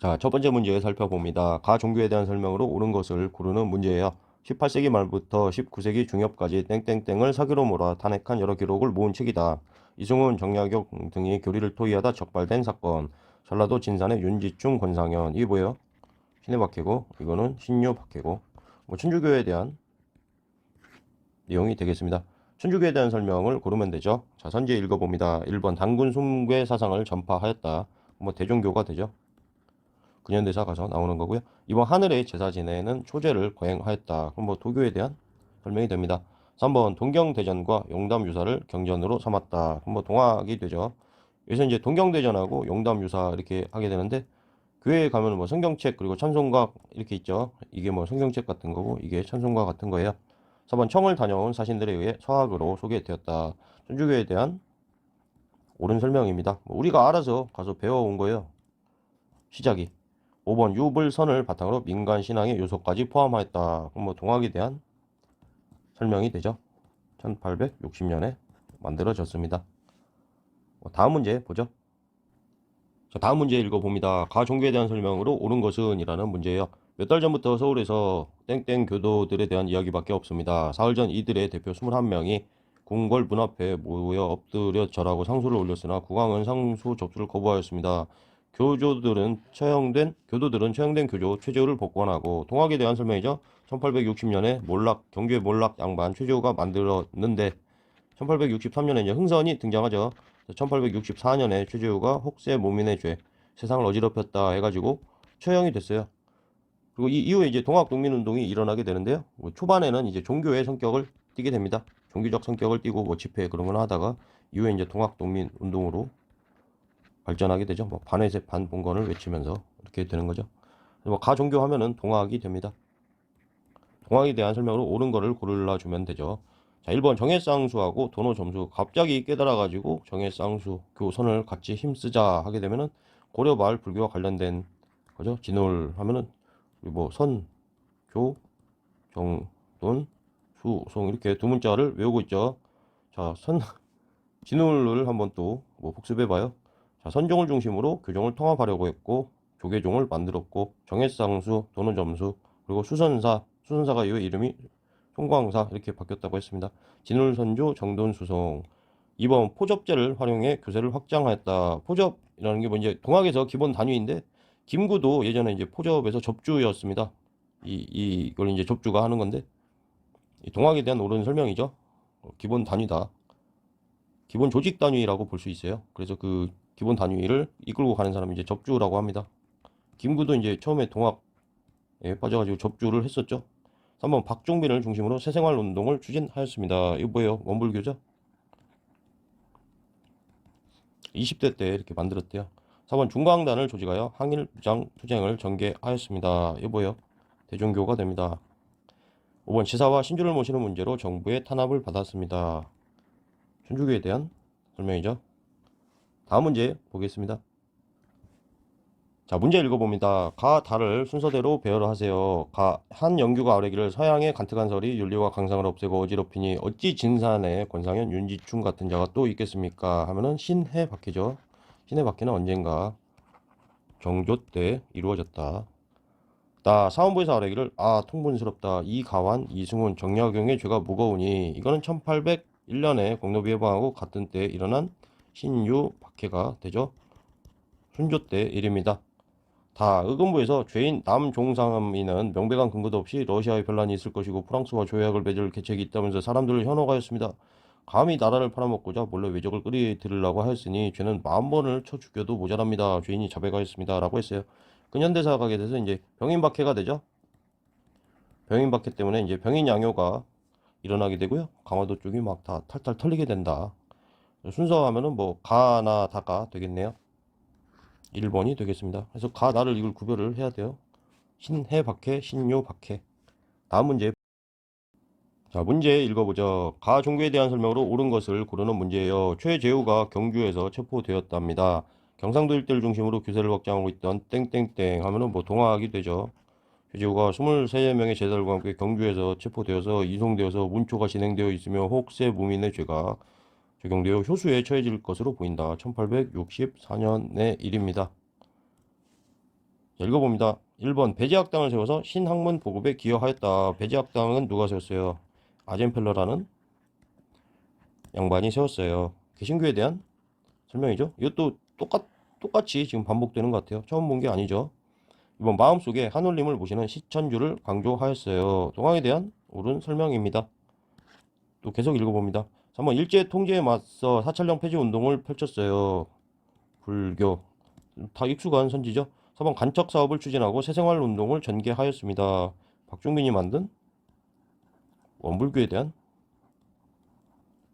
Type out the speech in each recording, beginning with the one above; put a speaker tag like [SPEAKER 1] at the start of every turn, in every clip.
[SPEAKER 1] 자, 첫 번째 문제 살펴봅니다. 가 종교에 대한 설명으로 옳은 것을 고르는 문제예요. 18세기 말부터 19세기 중엽까지 땡땡땡을 사기로 몰아 탄핵한 여러 기록을 모은 책이다. 이승훈, 정약용 등이 교리를 토의하다 적발된 사건. 전라도 진산의 윤지충, 권상현. 이게 뭐예요? 신의 박해고, 이거는 신유 박해고. 뭐 천주교에 대한 내용이 되겠습니다. 천주교에 대한 설명을 고르면 되죠. 자, 선제 읽어봅니다. 1번 단군 숭괴 사상을 전파하였다. 뭐 대종교가 되죠. 근현대사 가서 나오는 거고요. 이번 하늘의 제사 지내는 초제를 거행하였다. 그럼 뭐 도교에 대한 설명이 됩니다. 3번 동경대전과 용담유사를 경전으로 삼았다. 그럼 뭐 동학이 되죠. 여기서 이제 동경대전하고 용담유사 이렇게 하게 되는데 교회에 가면 뭐 성경책 그리고 찬송가 이렇게 있죠. 이게 뭐 성경책 같은 거고 이게 찬송가 같은 거예요. 4번 청을 다녀온 사신들에 의해 서학으로 소개되었다. 천주교에 대한 옳은 설명입니다. 뭐 우리가 알아서 가서 배워온 거예요. 시작이. 5번 유불선을 바탕으로 민간 신앙의 요소까지 포함하였다. 뭐 동학에 대한 설명이 되죠. 1860년에 만들어졌습니다. 뭐 다음 문제 보죠. 자, 다음 문제 읽어봅니다. 가 종교에 대한 설명으로 옳은 것은 이라는 문제예요. 몇 달 전부터 서울에서 땡땡 교도들에 대한 이야기밖에 없습니다. 사흘 전 이들의 대표 21명이 궁궐 문 앞에 모여 엎드려 절하고 상소를 올렸으나 국왕은 상소 접수를 거부하였습니다. 교조들은 처형된 교도들은 처형된 교조 최재우를 복권하고 동학에 대한 설명이죠. 1860년에 몰락 경주의 몰락 양반 최재우가 만들었는데 1863년에 이제 흥선이 등장하죠. 1864년에 최재우가 혹세 모민의 죄 세상을 어지럽혔다 해가지고 처형이 됐어요. 그리고 이 이후에 이제 동학 독민운동이 일어나게 되는데요. 뭐 초반에는 이제 종교의 성격을 띠게 됩니다. 종교적 성격을 띠고 뭐 집회 그런 걸 하다가 이후에 이제 동학 독민운동으로 발전하게 되죠. 뭐 반회세 반봉건을 외치면서 이렇게 되는 거죠. 뭐 가종교 하면은 동학이 됩니다. 동학에 대한 설명으로 옳은 거를 고르려 주면 되죠. 자, 1번 정해쌍수하고 도노 점수 갑자기 깨달아 가지고 정해쌍수 교선을 같이 힘쓰자 하게 되면은 고려 마을 불교와 관련된 거죠. 진홀 하면은 뭐 선, 교, 정, 돈, 수, 송 이렇게 두 문자를 외우고 있죠. 자, 선 진홀을 한번 또 뭐 복습해 봐요. 자, 선종을 중심으로 교종을 통합하려고 했고 조계종을 만들었고 정해쌍수, 도노점수 그리고 수선사, 수선사가 이후 이름이 송광사 이렇게 바뀌었다고 했습니다. 진울선조, 정돈수송 2번 포접제를 활용해 교세를 확장하였다. 포접이라는 게 뭐 이제 동학에서 기본 단위인데 김구도 예전에 이제 포접에서 접주였습니다. 이, 이 이걸 이제 접주가 하는 건데 이 동학에 대한 옳은 설명이죠. 어, 기본 단위다. 기본 조직 단위라고 볼 수 있어요. 그래서 그 기본 단위를 이끌고 가는 사람이 이제 접주라고 합니다. 김구도 이제 처음에 동학에 빠져가지고 접주를 했었죠. 3번 박종빈을 중심으로 새생활 운동을 추진하였습니다. 이거 뭐예요? 원불교죠? 20대 때 이렇게 만들었대요. 4번 중광단을 조직하여 항일 무장 투쟁을 전개하였습니다. 이거 뭐예요? 대종교가 됩니다. 5번 지사와 신주를 모시는 문제로 정부의 탄압을 받았습니다. 천주교에 대한 설명이죠. 다음 문제 보겠습니다. 자, 문제 읽어봅니다. 가, 달을 순서대로 배열을 하세요. 가, 한 영규가 아래기를 서양의 간특한 설이 윤리와 강상을 없애고 어지럽히니 어찌 진산에 권상현, 윤지충 같은 자가 또 있겠습니까? 하면은 신해 박해죠. 신해 박해는 언젠가 정조 때 이루어졌다. 나 사원부에서 아래기를 아 통분스럽다. 이 가완, 이승훈, 정약용의 죄가 무거우니 이거는 1801년에 공노비 해방하고 같은 때 일어난 신유 박해가 되죠. 순조 때 일입니다. 다 의금부에서 죄인 남종상민은 명백한 근거도 없이 러시아에 변란이 있을 것이고 프랑스와 조약을 맺을 계책이 있다면서 사람들을 현혹하였습니다. 감히 나라를 팔아먹고자 몰래 외적을 끌이들으려고 하였으니 죄는 만 번을 쳐 죽여도 모자랍니다. 죄인이 자백하였습니다. 라고 했어요. 근현대사 가게 돼서 이제 병인박해가 되죠. 병인박해 때문에 이제 병인 양요가 일어나게 되고요. 강화도 쪽이 막 다 탈탈 털리게 된다. 순서 하면은 뭐 가나 다가 되겠네요. 1번이 되겠습니다. 그래서 가 나를 이걸 구별을 해야 돼요. 신해 박해, 신요 박해. 다음 문제. 자, 문제 읽어보죠. 가 종교에 대한 설명으로 옳은 것을 고르는 문제예요. 최재우가 경주에서 체포되었답니다. 경상도 일대를 중심으로 규세를 확장하고 있던 땡땡땡 하면은 뭐 동학이 되죠. 최재우가 23명의 제자들과 함께 경주에서 체포되어서 이송되어서 문초가 진행되어 있으며 혹세 무민의 죄가 적용되어 효수에 처해질 것으로 보인다. 1864년의 일입니다. 자, 읽어봅니다. 1번 배제학당을 세워서 신학문 보급에 기여하였다. 배제학당은 누가 세웠어요? 아젠펠러라는 양반이 세웠어요. 개신교에 대한 설명이죠. 이것도 똑같, 똑같이 지금 반복되는 것 같아요. 처음 본 게 아니죠. 이번 마음속에 하늘님을 모시는 시천주를 강조하였어요. 동항에 대한 옳은 설명입니다. 또 계속 읽어봅니다. 3번 일제 통제에 맞서 사찰령 폐지 운동을 펼쳤어요. 불교 다 익숙한 선지죠. 4번 간척 사업을 추진하고 새생활 운동을 전개하였습니다. 박중민이 만든 원불교에 대한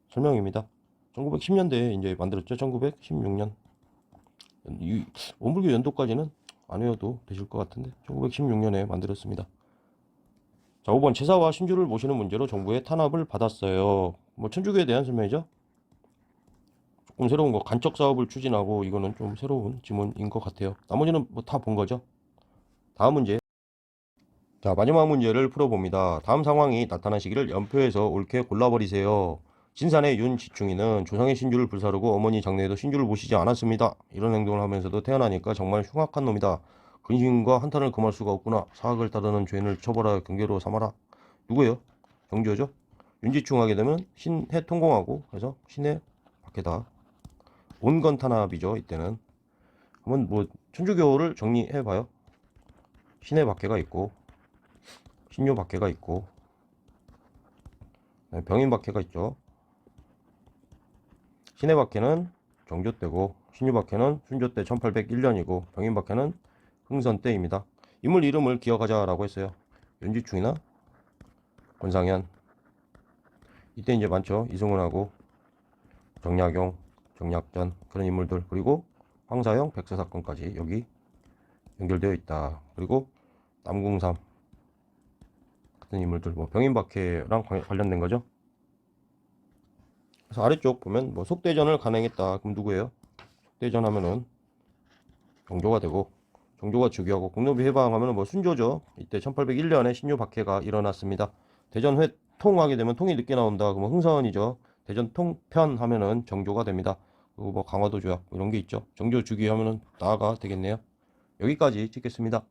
[SPEAKER 1] 설명입니다. 1910년대에 이제 만들었죠. 1916년. 이 원불교 연도까지는 안 외워도 되실 것 같은데 1916년에 만들었습니다. 자, 5번 제사와 신주를 모시는 문제로 정부의 탄압을 받았어요. 뭐 천주교에 대한 설명이죠. 조금 새로운 거 간척 사업을 추진하고 이거는 좀 새로운 지문인 것 같아요. 나머지는 뭐 다 본 거죠. 다음 문제. 자, 마지막 문제를 풀어봅니다. 다음 상황이 나타난 시기를 연표해서 옳게 골라버리세요. 진산의 윤지충이는 조상의 신주를 불사르고 어머니 장래에도 신주를 모시지 않았습니다. 이런 행동을 하면서도 태어나니까 정말 흉악한 놈이다. 근심과 한탄을 금할 수가 없구나. 사악을 따르는 죄인을 처벌하여 경계로 삼아라. 누구예요? 정조죠? 윤지충 하게 되면 신해 통공하고 해서 신해 밖에다. 온건 탄압이죠. 이때는 한번 뭐 천주교를 정리해 봐요. 신해 박해가 있고 신유 박해가 있고 네, 병인 박해가 있죠. 신해 박해는 정조 때고 신유 박해는 순조 때 1801년이고 병인 박해는 흥선 때입니다. 인물 이름을 기억하자라고 했어요. 윤지충이나 권상현 이때 이제 많죠. 이승훈하고 정약용, 정약전 그런 인물들 그리고 황사영, 백서 사건까지 여기 연결되어 있다. 그리고 남궁삼 같은 인물들 뭐 병인박해랑 관- 관련된 거죠. 그래서 아래쪽 보면 뭐 속대전을 간행했다. 그럼 누구예요? 속대전 하면은 정조가 되고 정조가 즉위하고 공노비 해방하면은 뭐 순조죠. 이때 1801년에 신유 박해가 일어났습니다. 대전 회 통하게 되면 통이 늦게 나온다. 그러면 흥선이죠. 대전 통편 하면은 정조가 됩니다. 그리고 뭐 강화도 조약 이런 게 있죠. 정조 즉위 하면은 나아가 되겠네요. 여기까지 찍겠습니다.